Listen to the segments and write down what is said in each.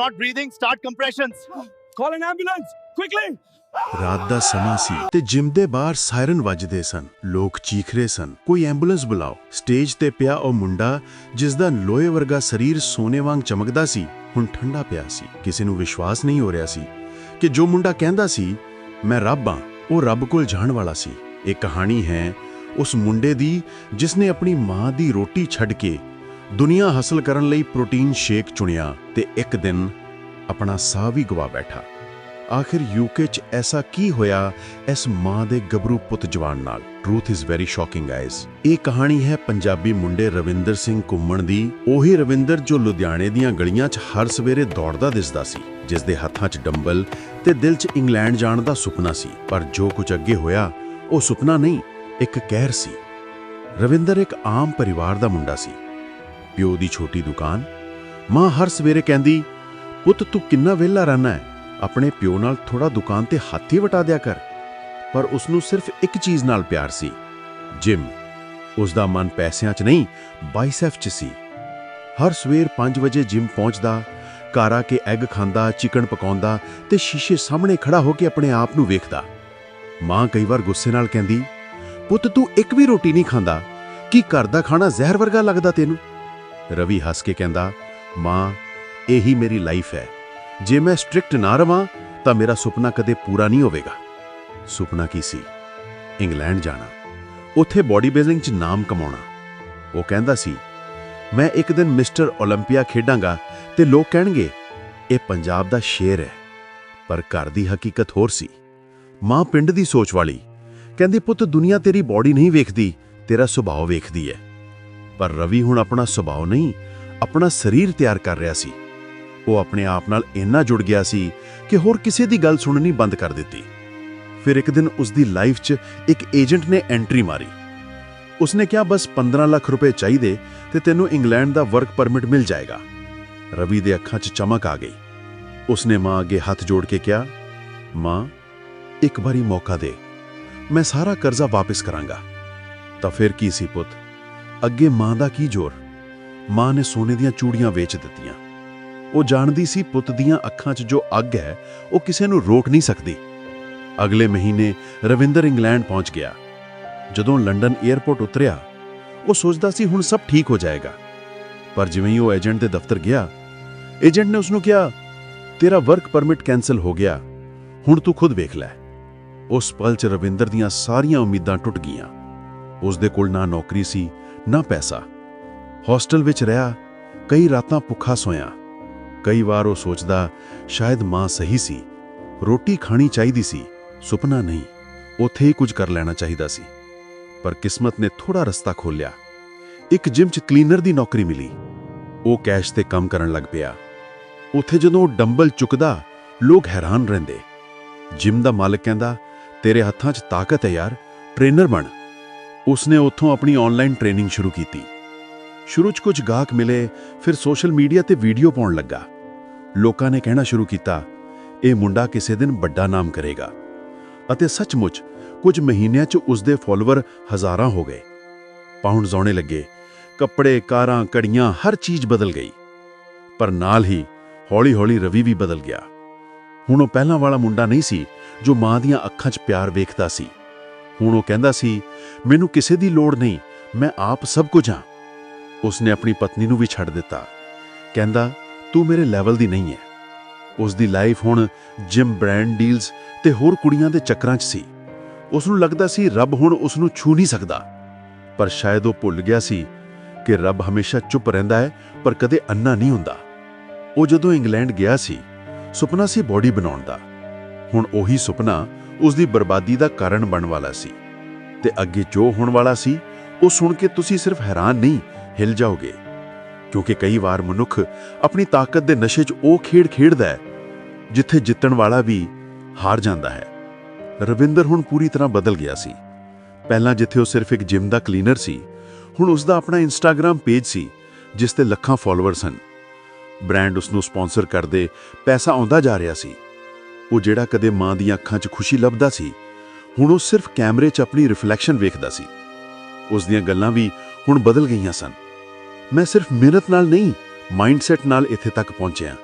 Not breathing, start compressions. Call an ambulance, quickly! ਰਾਤ ਦਾ ਸਮਾਂ ਸੀ ਤੇ ਜਿਮ ਦੇ ਬਾਹਰ ਸਾਇਰਨ ਵੱਜਦੇ ਸਨ। ਲੋਕ ਚੀਖ ਰਹੇ ਸਨ। ਕੋਈ ਐਂਬੂਲੈਂਸ ਬੁਲਾਓ। ਸਟੇਜ ਤੇ ਪਿਆ ਉਹ ਮੁੰਡਾ ਜਿਸ ਦਾ ਲੋਹੇ ਵਰਗਾ ਸਰੀਰ ਸੋਨੇ ਵਾਂਗ ਚਮਕਦਾ ਸੀ ਹੁਣ ਠੰਡਾ ਪਿਆ ਸੀ। ਕਿਸੇ ਨੂੰ ਵਿਸ਼ਵਾਸ ਨਹੀਂ ਹੋ ਰਿਹਾ ਸੀ ਕਿ ਜੋ ਮੁੰਡਾ ਕਹਿੰਦਾ ਸੀ ਮੈਂ ਰੱਬ ਹਾਂ। ਉਹ ਰੱਬ ਕੋਲ ਜਾਣ ਵਾਲਾ ਸੀ। ਇਹ ਕਹਾਣੀ ਹੈ ਉਸ ਮੁੰਡੇ ਦੀ ਜਿਸ ਨੇ ਆਪਣੀ ਮਾਂ ਦੀ ਰੋਟੀ ਛੱਡ ਕੇ ਦੁਨੀਆ ਹਾਸਲ ਕਰਨ ਲਈ ਪ੍ਰੋਟੀਨ ਸ਼ੇਕ ਚੁਣਿਆ ਤੇ ਇੱਕ ਦਿਨ ਆਪਣਾ ਸਾਹ ਵੀ ਗਵਾ ਬੈਠਾ। ਆਖਿਰ ਯੂਕੇ 'ਚ ਐਸਾ ਕੀ ਹੋਇਆ? ਇਸ ਮਾਂ ਦੇ ਗੱਭਰੂ ਪੁੱਤ ਜਵਾਨ ਨਾਲ। Truth is very shocking guys ਇਹ ਕਹਾਣੀ ਹੈ ਪੰਜਾਬੀ ਮੁੰਡੇ ਰਵਿੰਦਰ ਸਿੰਘ ਕੁੰਮਣ ਦੀ। ਉਹੀ ਰਵਿੰਦਰ ਜੋ ਲੁਧਿਆਣੇ ਦੀਆਂ ਗਲੀਆਂ 'ਚ ਹਰ ਸਵੇਰੇ ਦੌੜਦਾ ਦਿਸਦਾ ਸੀ, ਜਿਸ ਦੇ ਹੱਥਾਂ 'ਚ ਡੰਬਲ ਤੇ ਦਿਲ 'ਚ ਇੰਗਲੈਂਡ ਜਾਣ ਦਾ ਸੁਪਨਾ ਸੀ। ਪਰ ਜੋ ਕੁਝ ਅੱਗੇ ਹੋਇਆ, ਉਹ ਸੁਪਨਾ ਨਹੀਂ, ਇੱਕ ਕਹਿਰ ਸੀ। ਰਵਿੰਦਰ ਇੱਕ ਆਮ ਪਰਿਵਾਰ ਦਾ ਮੁੰਡਾ ਸੀ। ਪਿਓ ਦੀ ਛੋਟੀ ਦੁਕਾਨ? ਮਾਂ ਹਰ ਸਵੇਰੇ ਕਹਿੰਦੀ, ਪੁੱਤ, ਤੂੰ ਕਿੰਨਾ ਵਿਹਲਾ ਰਹਿਣਾ ਹੈ। ਆਪਣੇ ਪਿਓ ਨਾਲ ਥੋੜਾ ਦੁਕਾਨ ਤੇ ਹੱਥ ਹੀ ਵਟਾ ਦਿਆ ਕਰ। ਪਰ ਉਸ ਨੂੰ ਸਿਰਫ ਇੱਕ ਚੀਜ਼ ਨਾਲ ਪਿਆਰ ਸੀ, ਜਿਮ। ਉਸ ਦਾ ਮਨ ਪੈਸਿਆਂ 'ਚ ਨਹੀਂ ਬਾਈਸੈਪ 'ਚ ਸੀ। ਹਰ ਸਵੇਰ 5 ਵਜੇ ਜਿਮ ਪਹੁੰਚਦਾ, ਘਰ ਆ ਕੇ ਐਗ ਖਾਂਦਾ, ਚਿਕਨ ਪਕਾਉਂਦਾ ਤੇ ਸ਼ੀਸ਼ੇ ਸਾਹਮਣੇ ਖੜਾ ਹੋ ਕੇ ਆਪਣੇ ਆਪ ਨੂੰ ਵੇਖਦਾ। ਮਾਂ ਕਈ ਵਾਰ ਗੁੱਸੇ ਨਾਲ ਕਹਿੰਦੀ, ਪੁੱਤ, ਤੂੰ ਇੱਕ ਵੀ ਰੋਟੀ ਨਹੀਂ ਖਾਂਦਾ। ਕੀ ਘਰ ਦਾ ਖਾਣਾ ਜ਼ਹਿਰ ਵਰਗਾ ਲੱਗਦਾ ਤੈਨੂੰ? ਰਵੀ ਹੱਸ ਕੇ ਕਹਿੰਦਾ, ਮਾਂ, ਇਹੀ ਮੇਰੀ ਲਾਈਫ ਹੈ। ਜੇ ਮੈਂ ਸਟ੍ਰਿਕਟ ਨਾ ਰਵਾਂ, ਤਾਂ ਮੇਰਾ ਸੁਪਨਾ ਕਦੇ ਪੂਰਾ ਨਹੀਂ ਹੋਵੇਗਾ। ਸੁਪਨਾ ਕੀ ਸੀ? ਇੰਗਲੈਂਡ ਜਾਣਾ। ਉੱਥੇ ਬੋਡੀ ਬਿਲਡਿੰਗ 'ਚ ਨਾਮ ਕਮਾਉਣਾ। ਉਹ ਕਹਿੰਦਾ ਸੀ, ਮੈਂ ਇੱਕ ਦਿਨ ਮਿਸਟਰ 올림픽ਆ ਖੇਡਾਂਗਾ ਤੇ ਲੋਕ ਕਹਿਣਗੇ, ਇਹ ਪੰਜਾਬ ਦਾ ਸ਼ੇਰ ਹੈ। ਪਰ ਘਰ ਦੀ ਹਕੀਕਤ ਹੋਰ ਸੀ। ਮਾਂ ਪਿੰਡ ਦੀ ਸੋਚ ਵਾਲੀ, ਕਹਿੰਦੀ, ਪੁੱਤ, ਦੁਨੀਆ ਤੇਰੀ ਬੋਡੀ ਨਹੀਂ ਵੇਖਦੀ, ਤੇਰਾ ਸੁਭਾਅ ਵੇਖਦੀ ਹੈ। ਪਰ ਰਵੀ ਹੁਣ ਆਪਣਾ ਸੁਭਾਅ ਨਹੀਂ, ਆਪਣਾ ਸਰੀਰ ਤਿਆਰ ਕਰ ਰਿਹਾ ਸੀ। ਉਹ ਆਪਣੇ ਆਪ ਨਾਲ ਇੰਨਾ ਜੁੜ ਗਿਆ ਸੀ ਕਿ ਹੋਰ ਕਿਸੇ ਦੀ ਗੱਲ ਸੁਣਨੀ ਬੰਦ ਕਰ ਦਿੱਤੀ। ਫਿਰ ਇੱਕ ਦਿਨ ਉਸ ਦੀ ਲਾਈਫ 'ਚ ਇੱਕ ਏਜੰਟ ਨੇ ਐਂਟਰੀ ਮਾਰੀ। ਉਸਨੇ ਕਿਹਾ, ਬਸ 15 ਲੱਖ ਰੁਪਏ ਚਾਹੀਦੇ ਤੇ ਤੈਨੂੰ ਇੰਗਲੈਂਡ ਦਾ ਵਰਕ ਪਰਮਿਟ ਮਿਲ ਜਾਏਗਾ। ਰਵੀ ਦੇ ਅੱਖਾਂ 'ਚ ਚਮਕ ਆ ਗਈ। ਉਸਨੇ ਮਾਂ ਅੱਗੇ ਹੱਥ ਜੋੜ ਕੇ ਕਿਹਾ, ਮਾਂ, ਇੱਕ ਵਾਰੀ ਮੌਕਾ ਦੇ। ਮੈਂ ਸਾਰਾ ਕਰਜ਼ਾ ਵਾਪਸ ਕਰਾਂਗਾ। ਤਾਂ ਫਿਰ ਕੀ ਸੀ ਪੁੱਤ? ਅੱਗੇ ਮਾਂ ਦਾ ਕੀ ਜ਼ੋਰ? ਮਾਂ ਨੇ ਸੋਨੇ ਦੀਆਂ ਚੂੜੀਆਂ ਵੇਚ ਦਿੱਤੀਆਂ। ਉਹ ਜਾਣਦੀ ਸੀ ਪੁੱਤ ਦੀਆਂ ਅੱਖਾਂ 'ਚ ਜੋ ਅੱਗ ਹੈ, ਉਹ ਕਿਸੇ ਨੂੰ ਰੋਕ ਨਹੀਂ ਸਕਦੀ। ਅਗਲੇ ਮਹੀਨੇ ਰਵਿੰਦਰ ਇੰਗਲੈਂਡ ਪਹੁੰਚ ਗਿਆ। ਜਦੋਂ ਲੰਡਨ 에ਅਰਪੋਰਟ ਉਤਰਿਆ, ਉਹ ਸੋਚਦਾ ਸੀ ਹੁਣ ਸਭ ਠੀਕ ਹੋ ਜਾਏਗਾ। ਪਰ ਜਿਵੇਂ ਹੀ ਉਹ ਏਜੰਟ ਦੇ ਦਫ਼ਤਰ ਗਿਆ, ਏਜੰਟ ਨੇ ਉਸ ਨੂੰ ਕਿਹਾ, ਤੇਰਾ ਵਰਕ ਪਰਮਿਟ ਕੈਨਸਲ ਹੋ ਗਿਆ। ਹੁਣ ਤੂੰ ਖੁਦ ਵੇਖ ਲੈ। ਉਸ ਪਲ 'ਚ ਰਵਿੰਦਰ ਦੀਆਂ ਸਾਰੀਆਂ ਉਮੀਦਾਂ ਟੁੱਟ ਗਈਆਂ। ਉਸ ਦੇ ਕੋਲ ਨਾ ਨੌਕਰੀ ਸੀ ਨਾ ਪੈਸਾ। ਹੌਸਟਲ ਵਿੱਚ ਰਿਹਾ, ਕਈ ਰਾਤਾਂ ਭੁੱਖਾ ਸੋਇਆ। ਕਈ ਵਾਰ ਉਹ ਸੋਚਦਾ, ਸ਼ਾਇਦ ਮਾਂ ਸਹੀ ਸੀ। ਰੋਟੀ ਖਾਣੀ ਚਾਹੀਦੀ ਸੀ, ਸੁਪਨਾ ਨਹੀਂ। ਉੱਥੇ ਹੀ ਕੁਝ ਕਰ ਲੈਣਾ ਚਾਹੀਦਾ ਸੀ। ਪਰ ਕਿਸਮਤ ਨੇ ਥੋੜਾ ਰਸਤਾ ਖੋਲ੍ਹਿਆ। ਇੱਕ ਜਿਮ 'ਚ ਕਲੀਨਰ ਦੀ ਨੌਕਰੀ ਮਿਲੀ। ਉਹ ਕੈਸ਼ ਤੇ ਕੰਮ ਕਰਨ ਲੱਗ ਪਿਆ। ਉੱਥੇ ਜਦੋਂ ਉਹ ਡੰਬਲ ਚੁੱਕਦਾ, ਲੋਕ ਹੈਰਾਨ ਰਹਿੰਦੇ। ਜਿਮ ਦਾ ਮਾਲਕ ਕਹਿੰਦਾ, ਤੇਰੇ ਹੱਥਾਂ 'ਚ ਤਾਕਤ ਹੈ ਯਾਰ ਟ੍ਰੇਨਰ ਬਣ। ਉਸਨੇ ਉੱਥੋਂ ਆਪਣੀ ਆਨਲਾਈਨ ਟ੍ਰੇਨਿੰਗ ਸ਼ੁਰੂ ਕੀਤੀ। ਸ਼ੁਰੂ 'ਚ ਕੁਝ ਗਾਹਕ ਮਿਲੇ, ਫਿਰ ਸੋਸ਼ਲ ਮੀਡੀਆ ਤੇ ਵੀਡੀਓ ਪਾਉਣ ਲੱਗਾ। ਲੋਕਾਂ ਨੇ ਕਹਿਣਾ ਸ਼ੁਰੂ ਕੀਤਾ, ਇਹ ਮੁੰਡਾ ਕਿਸੇ ਦਿਨ ਵੱਡਾ ਨਾਮ ਕਰੇਗਾ। ਅਤੇ ਸੱਚਮੁੱਚ, ਕੁਝ ਮਹੀਨਿਆਂ 'ਚ ਉਸਦੇ ਫਾਲੋਅਰ ਹਜ਼ਾਰਾਂ ਹੋ ਗਏ। ਪਾਉਂਡਸ ਆਉਣੇ ਲੱਗੇ, ਕੱਪੜੇ, ਕਾਰਾਂ ਕੜੀਆਂ ਹਰ ਚੀਜ਼ ਬਦਲ ਗਈ। ਪਰ ਨਾਲ ਹੀ ਹੌਲੀ-ਹੌਲੀ ਰਵੀ ਵੀ ਬਦਲ ਗਿਆ। ਹੁਣ ਉਹ ਪਹਿਲਾਂ ਵਾਲਾ ਮੁੰਡਾ ਨਹੀਂ ਸੀ, ਜੋ ਮਾਂ ਦੀਆਂ ਅੱਖਾਂ 'ਚ ਪਿਆਰ ਵੇਖਦਾ ਸੀ। ਹੁਣ ਉਹ ਕਹਿੰਦਾ ਸੀ, ਮੈਨੂੰ ਕਿਸੇ ਦੀ ਲੋੜ ਨਹੀਂ, ਮੈਂ ਆਪ ਸਭ ਕੁਝ ਹਾਂ। ਉਸਨੇ ਆਪਣੀ ਪਤਨੀ ਨੂੰ ਵੀ ਛੱਡ ਦਿੱਤਾ। ਕਹਿੰਦਾ, ਤੂੰ ਮੇਰੇ ਲੈਵਲ ਦੀ ਨਹੀਂ ਹੈ। ਉਸ ਦੀ ਲਾਈਫ ਹੁਣ ਜਿਮ ਬ੍ਰਾਂਡ ਡੀਲਸ ਤੇ ਹੋਰ ਕੁੜੀਆਂ ਦੇ ਚੱਕਰਾਂ 'ਚ ਸੀ। ਉਸ ਨੂੰ ਲੱਗਦਾ ਸੀ ਰੱਬ ਹੁਣ ਉਸ ਨੂੰ ਛੂ ਨਹੀਂ ਸਕਦਾ। ਪਰ ਸ਼ਾਇਦ ਉਹ ਭੁੱਲ ਗਿਆ ਸੀ ਕਿ ਰੱਬ ਹਮੇਸ਼ਾ ਚੁੱਪ ਰਹਿੰਦਾ ਹੈ, ਪਰ ਕਦੇ ਅੰਨਾ ਨਹੀਂ ਹੁੰਦਾ। ਉਹ ਜਦੋਂ ਇੰਗਲੈਂਡ ਗਿਆ ਸੀ, ਸੁਪਨਾ ਸੀ ਬਾਡੀ ਬਣਾਉਣ ਦਾ। ਹੁਣ ਉਹੀ ਸੁਪਨਾ ਉਸ ਦੀ ਬਰਬਾਦੀ ਦਾ ਕਾਰਨ ਬਣ ਵਾਲਾ ਸੀ ਤੇ ਅੱਗੇ ਜੋ ਹੋਣ ਵਾਲਾ ਸੀ, ਉਹ ਸੁਣ ਕੇ ਤੁਸੀਂ ਸਿਰਫ ਹੈਰਾਨ ਨਹੀਂ, ਹਿਲ ਜਾਓਗੇ। ਕਿਉਂਕਿ ਕਈ ਵਾਰ ਮਨੁੱਖ ਆਪਣੀ ਤਾਕਤ ਦੇ ਨਸ਼ੇ 'ਚ ਉਹ ਖੇਡ ਖੇਡਦਾ ਹੈ, ਜਿੱਥੇ ਜਿੱਤਣ ਵਾਲਾ ਵੀ ਹਾਰ ਜਾਂਦਾ ਹੈ। ਰਵਿੰਦਰ ਹੁਣ ਪੂਰੀ ਤਰ੍ਹਾਂ ਬਦਲ ਗਿਆ ਸੀ। ਪਹਿਲਾਂ ਜਿੱਥੇ ਉਹ ਸਿਰਫ ਇੱਕ ਜਿਮ ਦਾ ਕਲੀਨਰ ਸੀ, ਹੁਣ ਉਸ ਦਾ ਆਪਣਾ ਇੰਸਟਾਗ੍ਰam ਪੇਜ ਸੀ, ਜਿਸ ਤੇ ਲੱਖਾਂ ਫਾਲੋਅਰ ਸਨ ਬ੍ਰਾਂਡ ਉਸ ਨੂੰ ਸਪான்ਸਰ ਕਰਦੇ ਪੈਸਾ ਆਉਂਦਾ ਜਾ ਰਿਹਾ ਸੀ। ਉਹ ਜਿਹੜਾ ਕਦੇ ਮਾਂ ਦੀਆਂ ਅੱਖਾਂ 'ਚ ਖੁਸ਼ੀ ਲੱਭਦਾ ਸੀ, ਹੁਣ ਉਹ ਸਿਰਫ ਕੈਮਰੇ 'ਚ ਆਪਣੀ ਰਿਫਲੈਕਸ਼ਨ ਵੇਖਦਾ ਸੀ। ਉਸ ਦੀਆਂ ਗੱਲਾਂ ਵੀ ਹੁਣ ਬਦਲ ਗਈਆਂ ਸਨ। ਮੈਂ ਸਿਰਫ ਮਿਹਨਤ ਨਾਲ ਨਹੀਂ, ਮਾਈਂਡਸੈਟ ਨਾਲ ਇੱਥੇ ਤੱਕ ਪਹੁੰਚਿਆ,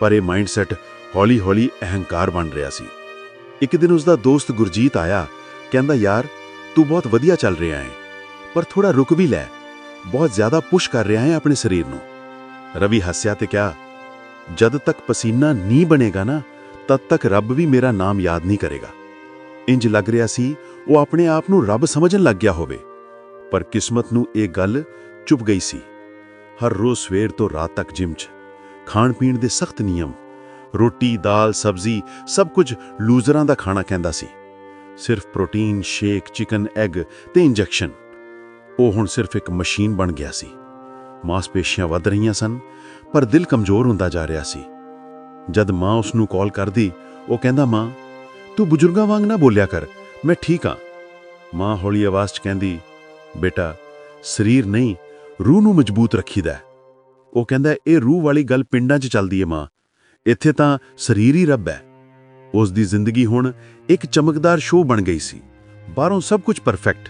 ਪਰ ਇਹ ਮਾਈਂਡਸੈਟ ਹੌਲੀ-ਹੌਲੀ ਅਹੰਕਾਰ ਬਣ ਰਿਹਾ ਸੀ। ਇੱਕ ਦਿਨ ਉਸ ਦਾ ਦੋਸਤ ਗੁਰਜੀਤ ਆਇਆ, ਕਹਿੰਦਾ, ਯਾਰ, ਤੂੰ ਬਹੁਤ ਵਧੀਆ ਚੱਲ ਰਿਹਾ ਹੈ, ਪਰ ਥੋੜਾ ਰੁਕ ਵੀ ਲੈ, ਬਹੁਤ ਜ਼ਿਆਦਾ ਪੁਸ਼ ਕਰ ਰਿਹਾ ਹੈ ਆਪਣੇ ਸਰੀਰ ਨੂੰ। ਰਵੀ ਹੱਸਿਆ ਤੇ ਕਿਹਾ, ਜਦ ਤੱਕ ਪਸੀਨਾ ਨਹੀਂ ਬਣੇਗਾ ਨਾ ਤਦ ਤੱਕ ਰੱਬ ਵੀ ਮੇਰਾ ਨਾਮ ਯਾਦ ਨਹੀਂ ਕਰੇਗਾ। ਇੰਜ ਲੱਗ ਰਿਹਾ ਸੀ, ਉਹ ਆਪਣੇ ਆਪ ਨੂੰ ਰੱਬ ਸਮਝਣ ਲੱਗ ਗਿਆ ਹੋਵੇ। ਪਰ ਕਿਸਮਤ ਨੂੰ ਇਹ ਗੱਲ ਚੁੱਪ ਗਈ ਸੀ। ਹਰ ਰੋਜ਼ ਸਵੇਰ ਤੋਂ ਰਾਤ ਤੱਕ ਜਿਮ 'ਚ। ਖਾਣ ਪੀਣ ਦੇ ਸਖਤ ਨਿਯਮ। ਰੋਟੀ, ਦਾਲ, ਸਬਜ਼ੀ, ਸਭ ਕੁਝ ਲੂਜ਼ਰਾਂ ਦਾ ਖਾਣਾ ਕਹਿੰਦਾ ਸੀ। ਸਿਰਫ ਪ੍ਰੋਟੀਨ, ਸ਼ੇਕ, ਚਿਕਨ, ਐਗ ਤੇ ਇੰਜੈਕਸ਼ਨ। ਉਹ ਹੁਣ ਸਿਰਫ ਇੱਕ ਮਸ਼ੀਨ ਬਣ ਗਿਆ ਸੀ। ਮਾਸਪੇਸ਼ੀਆਂ ਵੱਧ ਰਹੀਆਂ ਸਨ, ਪਰ ਦਿਲ ਕਮਜ਼ੋਰ ਹੁੰਦਾ ਜਾ ਰਿਹਾ ਸੀ। ਜਦ ਮਾਂ ਉਸ ਨੂੰ ਕਾਲ ਕਰਦੀ, ਉਹ ਕਹਿੰਦਾ, ਮਾਂ, ਤੂੰ ਬਜ਼ੁਰਗਾਂ ਵਾਂਗ ਨਾ ਬੋਲਿਆ ਕਰ, ਮੈਂ ਠੀਕ ਹਾਂ ਮਾਂ ਹੌਲੀ ਆਵਾਜ਼ 'ਚ ਕਹਿੰਦੀ, ਬੇਟਾ, ਸਰੀਰ ਨਹੀਂ, ਰੂਹ ਨੂੰ ਮਜ਼ਬੂਤ ਰੱਖੀਦਾ ਉਹ ਕਹਿੰਦਾ, ਇਹ ਰੂਹ ਵਾਲੀ ਗੱਲ ਪਿੰਡਾਂ 'ਚ ਚੱਲਦੀ ਏ, ਮਾਂ। ਇੱਥੇ ਤਾਂ ਸਰੀਰ ਹੀ ਰੱਬ ਹੈ। ਉਸ ਦੀ ਜ਼ਿੰਦਗੀ ਹੁਣ ਇੱਕ ਚਮਕਦਾਰ ਸ਼ੋਅ ਬਣ ਗਈ ਸੀ। ਬਾਹਰੋਂ ਸਭ ਕੁਝ ਪਰਫੈਕਟ।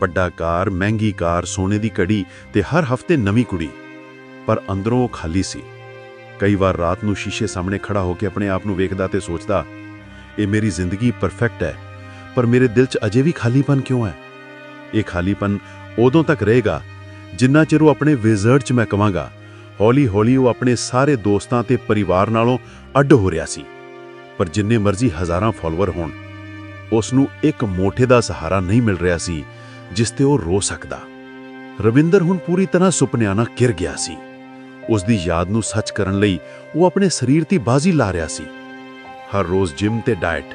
ਵੱਡਾ ਕਾਰ, ਮਹਿੰਗੀ ਕਾਰ, ਸੋਨੇ ਦੀ ਕੜੀ ਤੇ ਹਰ ਹਫ਼ਤੇ ਨਵੀਂ ਕੁੜੀ। ਪਰ ਅੰਦਰੋਂ ਉਹ ਖਾਲੀ ਸੀ। ਕਈ ਵਾਰ ਰਾਤ ਨੂੰ ਸ਼ੀਸ਼ੇ ਸਾਹਮਣੇ ਖੜਾ ਹੋ ਕੇ ਆਪਣੇ ਆਪ ਨੂੰ ਵੇਖਦਾ ਤੇ ਸੋਚਦਾ, ਇਹ ਮੇਰੀ ਜ਼ਿੰਦਗੀ ਪਰਫੈਕਟ ਹੈ, ਪਰ ਮੇਰੇ ਦਿਲ 'ਚ ਅਜੇ ਵੀ ਖਾਲੀਪਨ ਕਿਉਂ ਹੈ? ਇਹ ਖਾਲੀਪਨ ਉਦੋਂ ਤੱਕ ਰਹੇਗਾ ਜਿੰਨਾ ਚਿਰ ਉਹ ਆਪਣੇ ਵਿਜ਼ਰਡ 'ਚ ਮੈਂ ਕਵਾਂਗਾ, ਹੌਲੀ-ਹੌਲੀ ਉਹ ਆਪਣੇ ਸਾਰੇ ਦੋਸਤਾਂ ਤੇ ਪਰਿਵਾਰ ਨਾਲੋਂ ਅੱਡ ਹੋ ਰਿਹਾ ਸੀ, ਪਰ ਜਿੰਨੇ ਮਰਜ਼ੀ ਹਜ਼ਾਰਾਂ ਫਾਲੋਅਰ ਹੋਣ, ਉਸ ਨੂੰ ਇੱਕ ਮੋਠੇ ਦਾ ਸਹਾਰਾ ਨਹੀਂ ਮਿਲ ਰਿਹਾ ਸੀ, ਜਿਸ ਤੇ ਉਹ ਰੋ ਸਕਦਾ। ਰਵਿੰਦਰ ਹੁਣ ਪੂਰੀ ਤਰ੍ਹਾਂ ਸੁਪਨਿਆਂ ਨਾਲ ਘਿਰ ਗਿਆ ਸੀ। ਉਸ ਦੀ ਯਾਦ ਨੂੰ ਸੱਚ ਕਰਨ ਲਈ ਉਹ ਆਪਣੇ ਸਰੀਰ ਦੀ ਬਾਜ਼ੀ ਲਾ ਰਿਹਾ ਸੀ ਹਰ ਰੋਜ਼ ਜਿਮ ਤੇ ਡਾਈਟ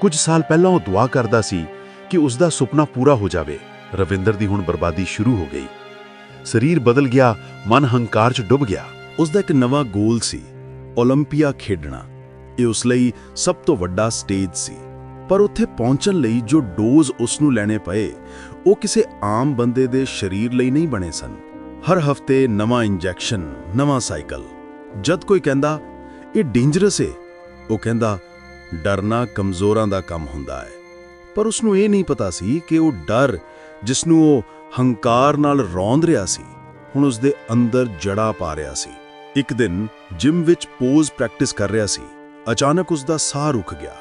ਕੁਝ ਸਾਲ ਪਹਿਲਾਂ ਉਹ ਦੁਆ ਕਰਦਾ ਸੀ ਕਿ ਉਸ ਦਾ ਸੁਪਨਾ ਪੂਰਾ ਹੋ ਜਾਵੇ ਰਵਿੰਦਰ ਦੀ ਹੁਣ ਬਰਬਾਦੀ ਸ਼ੁਰੂ ਹੋ ਗਈ ਸਰੀਰ ਬਦਲ ਗਿਆ ਮਨ ਹੰਕਾਰ 'ਚ ਡੁੱਬ ਗਿਆ ਉਸ ਦਾ ਇੱਕ ਨਵਾਂ ਗੋਲ ਸੀ 올림픽ਾ ਖੇਡਣਾ ਇਹ ਉਸ ਲਈ ਸਭ ਤੋਂ ਵੱਡਾ ਸਟੇਜ ਸੀ ਪਰ ਉੱਥੇ ਪਹੁੰਚਣ ਲਈ ਜੋ ਡੋਜ਼ ਉਸ ਨੂੰ ਲੈਣੇ ਪਏ ਉਹ ਕਿਸੇ ਆਮ ਬੰਦੇ ਦੇ ਸਰੀਰ ਲਈ ਨਹੀਂ ਬਣੇ ਸਨ ਹਰ ਹਫ਼ਤੇ ਨਵਾਂ ਇੰਜੈਕਸ਼ਨ, ਨਵਾਂ ਸਾਈਕਲ। ਜਦ ਕੋਈ ਕਹਿੰਦਾ, ਇਹ ਡੇਂਜਰਸ ਏ, ਉਹ ਕਹਿੰਦਾ, ਡਰਨਾ ਕਮਜ਼ੋਰਾਂ ਦਾ ਕੰਮ ਹੁੰਦਾ ਹੈ। ਪਰ ਉਸ ਨੂੰ ਇਹ ਨਹੀਂ ਪਤਾ ਸੀ ਕਿ ਉਹ ਡਰ ਜਿਸ ਨੂੰ ਉਹ ਹੰਕਾਰ ਨਾਲ ਰੌਂਦ ਰਿਹਾ ਸੀ, ਹੁਣ ਉਸ ਦੇ ਅੰਦਰ ਜੜਾ ਪਾ ਰਿਹਾ ਸੀ। ਇੱਕ ਦਿਨ ਜਿਮ ਵਿੱਚ ਪੋਜ਼ ਪ੍ਰੈਕਟਿਸ ਕਰ ਰਿਹਾ ਸੀ। ਅਚਾਨਕ ਉਸ ਦਾ ਸਾਹ ਰੁਕ ਗਿਆ।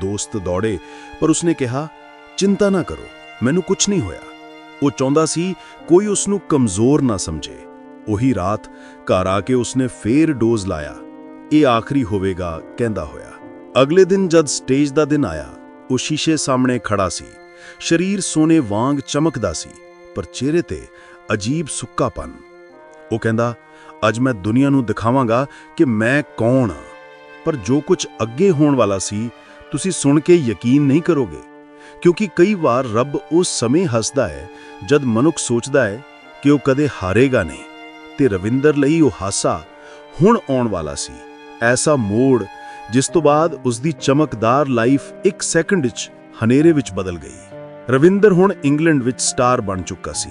ਦੋਸਤ ਦੌੜੇ, ਪਰ ਉਸਨੇ ਕਿਹਾ, ਚਿੰਤਾ ਨਾ ਕਰੋ, ਮੈਨੂੰ ਕੁਝ ਨਹੀਂ ਹੋਇਆ। ਉਹ ਚਾਹੁੰਦਾ ਸੀ ਕੋਈ ਉਸ ਨੂੰ ਕਮਜ਼ੋਰ ਨਾ ਸਮਝੇ। ਉਹੀ ਰਾਤ ਘਰ ਆ ਕੇ ਉਸਨੇ ਫੇਰ ਡੋਜ਼ ਲਾਇਆ। ਇਹ ਆਖਰੀ ਹੋਵੇਗਾ, ਕਹਿੰਦਾ ਹੋਇਆ। ਅਗਲੇ ਦਿਨ ਜਦ ਸਟੇਜ ਦਾ ਦਿਨ ਆਇਆ, ਉਹ ਸ਼ੀਸ਼ੇ ਸਾਹਮਣੇ ਖੜਾ ਸੀ। ਸਰੀਰ ਸੋਨੇ ਵਾਂਗ ਚਮਕਦਾ ਸੀ, ਪਰ ਚਿਹਰੇ ਤੇ ਅਜੀਬ ਸੁੱਕਾਪਨ। ਉਹ ਕਹਿੰਦਾ, ਅੱਜ ਮੈਂ ਦੁਨੀਆ ਨੂੰ ਦਿਖਾਵਾਂਗਾ ਕਿ ਮੈਂ ਕੌਣ ਹਾਂ ਪਰ ਜੋ ਕੁਝ ਅੱਗੇ ਹੋਣ ਵਾਲਾ ਸੀ, ਤੁਸੀਂ ਸੁਣ ਕੇ ਯਕੀਨ ਨਹੀਂ ਕਰੋਗੇ। ਕਿਉਂਕਿ ਕਈ ਵਾਰ ਰੱਬ ਉਸ ਸਮੇਂ ਹੱਸਦਾ ਹੈ ਜਦ ਮਨੁੱਖ ਸੋਚਦਾ ਹੈ ਕਿ ਉਹ ਕਦੇ ਹਾਰੇਗਾ ਨਹੀਂ। ਤੇ ਰਵਿੰਦਰ ਲਈ ਉਹ ਹਾਸਾ ਹੁਣ ਆਉਣ ਵਾਲਾ ਸੀ। ਐਸਾ ਮੋੜ ਜਿਸ ਤੋਂ ਬਾਅਦ ਉਸ ਦੀ ਚਮਕਦਾਰ ਲਾਈਫ ਇੱਕ ਸੈਕਿੰਡ ਵਿੱਚ ਹਨੇਰੇ ਵਿੱਚ ਬਦਲ ਗਈ। ਰਵਿੰਦਰ ਹੁਣ ਇੰਗਲੈਂਡ ਵਿੱਚ ਸਟਾਰ ਬਣ ਚੁੱਕਾ ਸੀ।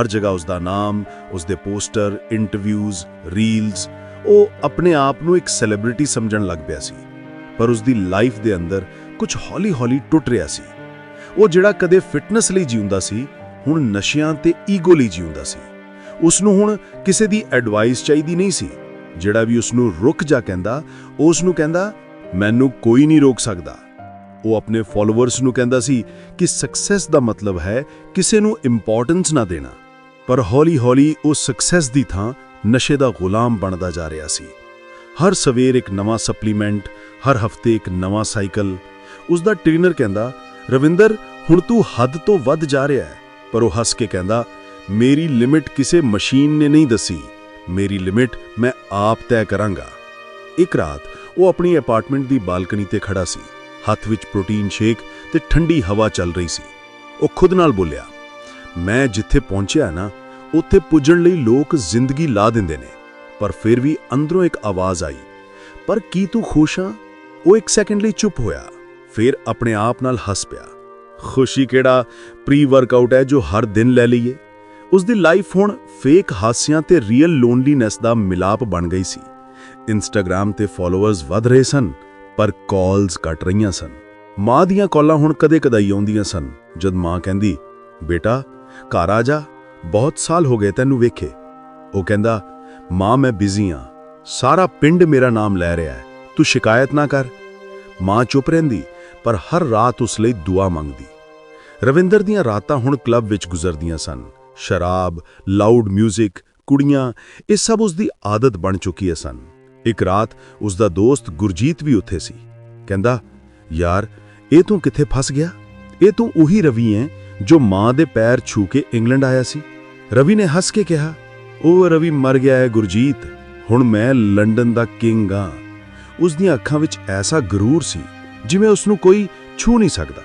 ਹਰ ਜਗ੍ਹਾ ਉਸ ਦਾ ਨਾਮ ਉਸ ਦੇ ਪੋਸਟਰ, ਇੰਟਰਵਿਊਜ਼, ਰੀਲਸ, ਉਹ ਆਪਣੇ ਆਪ ਨੂੰ ਇੱਕ ਸੈਲੀਬ੍ਰਿਟੀ ਸਮਝਣ ਲੱਗ ਪਿਆ ਸੀ। ਪਰ ਉਸ ਦੀ ਲਾਈਫ ਦੇ ਅੰਦਰ ਕੁਝ ਹੌਲੀ-ਹੌਲੀ ਟੁੱਟ ਰਿਹਾ ਸੀ। ਉਹ ਜਿਹੜਾ ਕਦੇ ਫਿਟਨੈਸ ਲਈ ਜਿਉਂਦਾ ਸੀ, ਹੁਣ ਨਸ਼ਿਆਂ ਤੇ ਈਗੋ ਲਈ ਜਿਉਂਦਾ ਸੀ। ਉਸ ਨੂੰ ਹੁਣ ਕਿਸੇ ਦੀ ਐਡਵਾਈਸ ਚਾਹੀਦੀ ਨਹੀਂ ਸੀ। ਜਿਹੜਾ ਵੀ ਉਸ ਨੂੰ ਰੁਕ ਜਾ ਕਹਿੰਦਾ, ਉਹ ਉਸ ਨੂੰ ਕਹਿੰਦਾ, ਮੈਨੂੰ ਕੋਈ ਨਹੀਂ ਰੋਕ ਸਕਦਾ। ਉਹ ਆਪਣੇ ਫਾਲੋਅਰਸ ਨੂੰ ਕਹਿੰਦਾ ਸੀ ਕਿ ਸਕਸੈਸ ਦਾ ਮਤਲਬ ਹੈ ਕਿਸੇ ਨੂੰ ਇੰਪੋਰਟੈਂਸ ਨਾ ਦੇਣਾ। ਪਰ ਹੌਲੀ-ਹੌਲੀ ਉਹ ਸਕਸੈਸ ਦੀ ਥਾਂ ਨਸ਼ੇ ਦਾ ਗੁਲਾਮ ਬਣਦਾ ਜਾ ਰਿਹਾ ਸੀ। ਹਰ ਸਵੇਰ ਇੱਕ ਨਵਾਂ ਸਪਲੀਮੈਂਟ ਹਰ ਹਫ਼ਤੇ ਇੱਕ ਨਵਾਂ ਸਾਈਕਲ ਉਸ ਦਾ ਟ੍ਰੇਨਰ ਕਹਿੰਦਾ ਰਵਿੰਦਰ, ਹੁਣ ਤੂੰ ਹੱਦ ਤੋਂ ਵੱਧ ਜਾ ਰਿਹਾ ਹੈ। ਪਰ ਉਹ ਹੱਸ ਕੇ ਕਹਿੰਦਾ, ਮੇਰੀ ਲਿਮਿਟ ਕਿਸੇ ਮਸ਼ੀਨ ਨੇ ਨਹੀਂ ਦੱਸੀ। ਮੇਰੀ ਲਿਮਿਟ ਮੈਂ ਆਪ ਤੈਅ ਕਰਾਂਗਾ। ਇੱਕ ਰਾਤ ਉਹ ਆਪਣੀ ਅਪਾਰਟਮੈਂਟ ਦੀ ਬਾਲਕਨੀ ਤੇ ਖੜਾ ਸੀ। ਹੱਥ ਵਿੱਚ ਪ੍ਰੋਟੀਨ ਸ਼ੇਕ ਤੇ ਠੰਡੀ ਹਵਾ ਚੱਲ ਰਹੀ ਸੀ। ਉਹ ਖੁਦ ਨਾਲ ਬੋਲਿਆ, ਮੈਂ ਜਿੱਥੇ ਪਹੁੰਚਿਆ ਨਾ, ਉੱਥੇ ਪੁੱਜਣ ਲਈ ਲੋਕ ਜ਼ਿੰਦਗੀ ਲਾ ਦਿੰਦੇ ਨੇ। ਪਰ ਫਿਰ ਵੀ ਅੰਦਰੋਂ ਇੱਕ ਆਵਾਜ਼ ਆਈ, ਪਰ ਕੀ ਤੂੰ ਖੁਸ਼ ਆ? ਉਹ ਇੱਕ ਸੈਕਿੰਡ ਲਈ ਚੁੱਪ ਹੋਇਆ। ਫਿਰ ਆਪਣੇ ਆਪ ਨਾਲ ਹੱਸ ਪਿਆ। ਖੁਸ਼ੀ ਕਿਹੜਾ ਪ੍ਰੀ ਵਰਕਆਊਟ ਹੈ ਜੋ ਹਰ ਦਿਨ ਲੈ ਲਈਏ? ਉਸ ਦੀ ਲਾਈਫ ਹੁਣ ਫੇਕ ਹਾਸਿਆਂ ਤੇ ਰੀਅਲ ਲੋਨਲੀਨੈਸ ਦਾ ਮਿਲਾਪ ਬਣ ਗਈ ਸੀ। ਇੰਸਟਾਗ੍ਰam ਤੇ ਫਾਲੋਅਰਸ ਵਧ ਰਹੇ ਸਨ, ਪਰ ਕਾਲਸ ਘਟ ਰਹੀਆਂ ਸਨ। ਮਾਂ ਦੀਆਂ ਕਾਲਾਂ ਹੁਣ ਕਦੇ-ਕਦਾਈ ਆਉਂਦੀਆਂ ਸਨ, ਜਦ ਮਾਂ ਕਹਿੰਦੀ, ਬੇਟਾ, ਘਰ ਆ ਜਾ, ਬਹੁਤ ਸਾਲ ਹੋ ਗਏ ਤੈਨੂੰ ਵੇਖੇ। ਉਹ ਕਹਿੰਦਾ, ਮਾਂ, ਮੈਂ ਬਿਜ਼ੀ ਹਾਂ ਸਾਰਾ ਪਿੰਡ ਮੇਰਾ ਨਾਮ ਲੈ ਰਿਹਾ ਹੈ। ਤੂੰ ਸ਼ਿਕਾਇਤ ਨਾ ਕਰ। ਮਾਂ ਚੁੱਪ ਰਹਿੰਦੀ ਪਰ ਹਰ ਰਾਤ ਉਸ ਲਈ ਦੁਆ ਮੰਗਦੀ। ਰਵਿੰਦਰ ਦੀਆਂ ਰਾਤਾਂ ਹੁਣ ਕਲੱਬ ਵਿੱਚ ਗੁਜ਼ਰਦੀਆਂ ਸਨ। ਸ਼ਰਾਬ ਲਾਊਡ 뮤직 ਕੁੜੀਆਂ, ਇਹ ਸਭ ਉਸ ਦੀ ਆਦਤ ਬਣ ਚੁੱਕੀ ਹੈ ਸਨ। ਇੱਕ ਰਾਤ ਉਸ ਦਾ ਦੋਸਤ ਗੁਰਜੀਤ ਵੀ ਉੱਥੇ ਸੀ। ਕਹਿੰਦਾ, ਯਾਰ, ਇਹ ਤੂੰ ਕਿੱਥੇ ਫਸ ਗਿਆ? ਇਹ ਤੂੰ ਉਹੀ ਰਵੀ ਹੈ ਜੋ ਮਾਂ ਦੇ ਪੈਰ ਛੂ ਕੇ ਇੰਗਲੈਂਡ ਆਇਆ ਸੀ? ਰਵੀ ਨੇ ਹੱਸ ਕੇ ਕਿਹਾ, ਉਹ ਰਵੀ ਮਰ ਗਿਆ ਹੈ ਗੁਰਜੀਤ। ਹੁਣ ਮੈਂ ਲੰਡਨ ਦਾ ਕਿੰਗ ਹਾਂ। ਉਸ ਦੀਆਂ ਅੱਖਾਂ ਵਿੱਚ ਐਸਾ ਗਰੂਰ ਸੀ ਜਿਵੇਂ ਉਸ ਨੂੰ ਕੋਈ ਛੂ ਨਹੀਂ ਸਕਦਾ।